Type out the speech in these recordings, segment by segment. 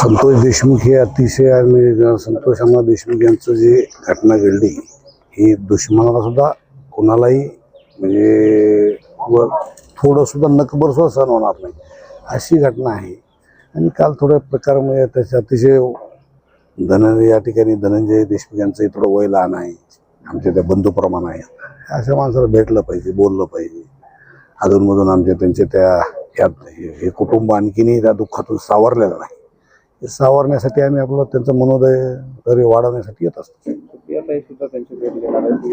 संतोष देशमुख हे अतिशय आणि संतोष अण्णा देशमुख यांचं जे घटना घडली ही दुश्मनाला सुद्धा कोणालाही म्हणजे व थोडंसुद्धा नकबरसुद्धा नकबर सुद्धा सहन होणार नाही. अशी घटना आहे. आणि काल थोड्या प्रकारामुळे त्याचे अतिशय धनंजय या ठिकाणी धनंजय देशमुख यांचंही थोडं वय लहान आहे. आमच्या त्या बंधूप्रमाण आहे. अशा माणसाला भेटलं पाहिजे बोललं पाहिजे. अधूनमधून आमच्या त्यांच्या त्या यात हे हे कुटुंब आणखीनही त्या दुःखातून सावरलेलं नाही. सावरण्यासाठी आम्ही आपलं त्यांचं मनोदय तरी वाढवण्यासाठी येत असतो. सुप्रियाताई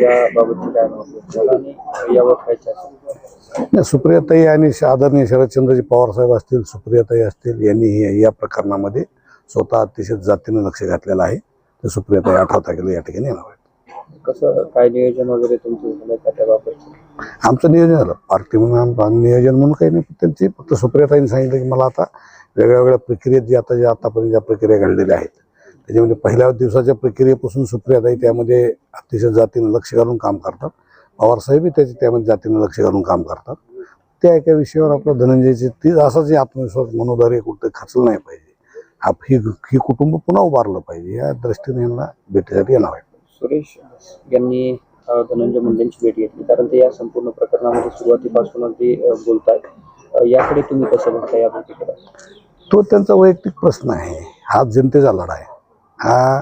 आहे? आणि यावर काय चर्चा नाही, सुप्रियाताई आणि श- आदरणीय शरदचंद्रजी पवार साहेब असतील सुप्रियाताई असतील यांनी हे- या प्रकरणामध्ये स्वतः अतिशय जातीनं लक्ष घातलेलं आहे. तर सुप्रियाताई अठरा तारखेला या ठिकाणी येणार आहेत. कसं काय नियोजन वगैरे तुमचं झालं का आमचं नियोजन झालं. पार्टी म्हणून आम- नियोजन म्हणून काही नाही पण त्यांची फक्त सुप्रियाताईंनी सांगितलं की मला आता वेगळ्या वेगळ्या प्रक्रियेत जे आता जे आतापर्यंत ज्या प्रक्रिया घडलेल्या आहेत त्याच्यामध्ये पहिल्या दिवसाच्या प्रक्रियेपासून सुप्रियाताई त्यामध्ये अतिशय जातीनं लक्ष घालून काम करतात. पवारसाहेबही त्याचे त्यामध्ये जातीनं लक्ष घालून काम करतात. त्या एका विषयावर आपलं धनंजयची ती असा जे आत्मविश्वास मनोधैर्य कुठं खचलं नाही पाहिजे. आप ही ही कुटुंब पुन्हा उभारलं पाहिजे. या दृष्टीने यांना भेटीसाठी येणार आहे. सुरेश यांनी धनंजय मुंडेंची भेट घेतली. कारण ते या संपूर्ण प्रकरणामध्ये सुरुवातीपासूनच ते बोलत आहेत याकडे तुम्ही कसं बघता या भेटीकडे तो त्यांचा वैयक्तिक प्रश्न आहे. हा जनतेचा लढा आहे. हा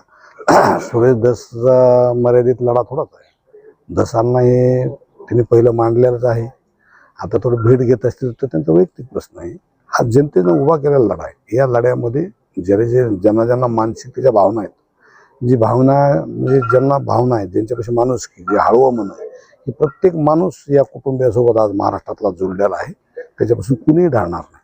सुरेश दसचा मर्यादित लढा थोडाच आहे. दसांना हे त्यांनी पहिलं मांडलेलंच आहे. आता थोडं भेट घेत असतील तर त्यांचा वैयक्तिक प्रश्न आहे. हा जनतेनं उभा केलेला लढा आहे. या लढ्यामध्ये जे जे ज्यांना ज्यांना मानसिकतेच्या भावना आहेत जी भावना म्हणजे ज्यांना भावना आहे ज्यांच्यापाशी माणूस की जे हळवं मन आहे की प्रत्येक माणूस या कुटुंबियासोबत आज महाराष्ट्रातला जोडलेला आहे. त्याच्यापासून कुणीही धाडणार नाही.